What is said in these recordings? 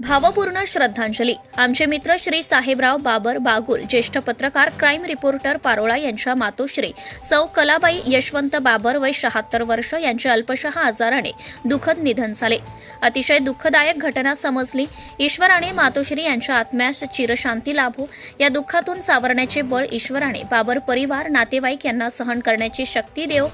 भावपूर्ण श्रद्धांजली. आमचे मित्र श्री साहेबराव बाबर बागुल ज्येष्ठ पत्रकार क्राईम रिपोर्टर पारोळा यांच्या मातोश्री सौ कलाबाई यशवंत बाबर वय शहात्तर वर्ष यांच्या अल्पशः आजाराने दुःखद निधन झाले. अतिशय दुःखदायक घटना समजली. ईश्वराने मातोश्री यांच्या आत्म्यास चिरशांती लाभो. या दुःखातून सावरण्याचे बळ ईश्वराने. बाबर परिवार नातेवाईक यांना सहन करण्याची शक्ती देव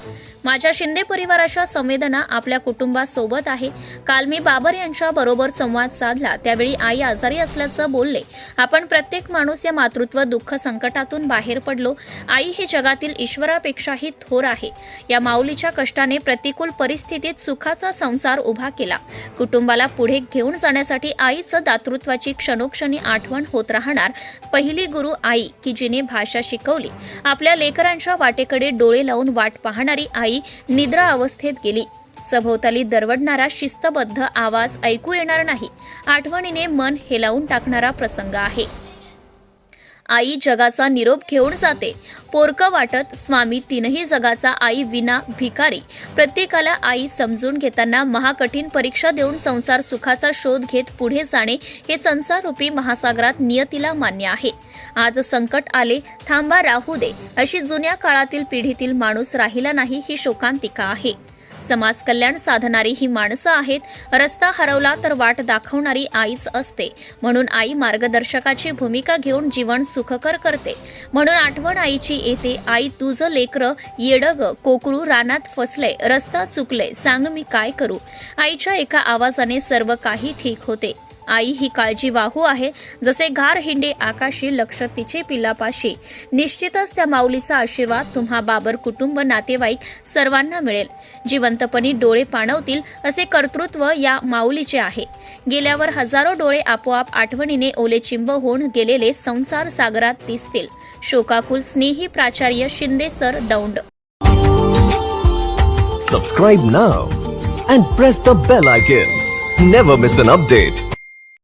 माझ्या शिंदे परिवाराच्या संवेदना आपल्या कुटुंबासोबत आहे. काल मी बाबर यांच्या बरोबर संवाद साधला. त्यावेळी आई आजारी असल्याचं बोलले. आपण प्रत्येक माणूस या मातृत्व दुःख संकटातून बाहेर पडलो. आई हे जगातील ईश्वरापेक्षाही थोर आहे. या माऊलीच्या कष्टाने प्रतिकूल परिस्थितीत सुखाचा संसार उभा केला. कुटुंबाला पुढे घेऊन जाण्यासाठी आईचं दातृत्वाची क्षणोक्षणी आठवण होत राहणार. पहिली गुरु आई की जिने भाषा शिकवली. आपल्या लेकरांच्या वाटेकडे डोळे लावून वाट पाहणारी आई निद्रा अवस्थेत गेली. सभोवताली दरवडणारा शिस्तबद्ध आवाज ऐकू येणार नाही. आठवणीने मन हेलावून टाकणारा प्रसंग आहे. आई जगाचा निरोप घेऊन जाते. पोरकं वाटत स्वामी तीनही जगाचा आई विना भिकारी. प्रत्येकाला आई समजून घेताना महाकठीण परीक्षा देऊन संसार सुखाचा शोध घेत पुढे जाणे हे संसाररूपी महासागरात नियतीला मान्य आहे. आज संकट आले थांबा राहू दे. अशी जुन्या काळातील पिढीतील माणूस राहिला नाही ही शोकांतिका आहे. समाज कल्याण साधणारी ही माणसं आहेत. रस्ता हरवला तर वाट दाखवणारी आईच असते. म्हणून आई मार्गदर्शकाची भूमिका घेऊन जीवन सुखकर करते. म्हणून आठवण आईची येते आई तुझं लेकरं येडग कोकरू रानात फसले रस्ता चुकले सांग मी काय करू? आईच्या एका आवाजाने सर्व काही ठीक होते. आई ही काळजी वाहू आहे. जसे घार हिंडे आकाशी लक्ष तिचे पिलापाशी. निश्चितच त्या माऊलीचा आशीर्वाद तुम्हा बाबर कुटुंब नातेवाईक सर्वांना मिळेल. जिवंतपणी डोळे पाणवतील असे कर्तृत्व या माऊलीचे आहे. गेल्यावर हजारो डोळे आपोआप आठवणीने ओलेचिंब होऊन गेलेले संसार सागरात दिसतील. शोकाकुल स्नेही प्राचार्य Shinde sir Daund. Subscribe now and press the bell icon never miss an update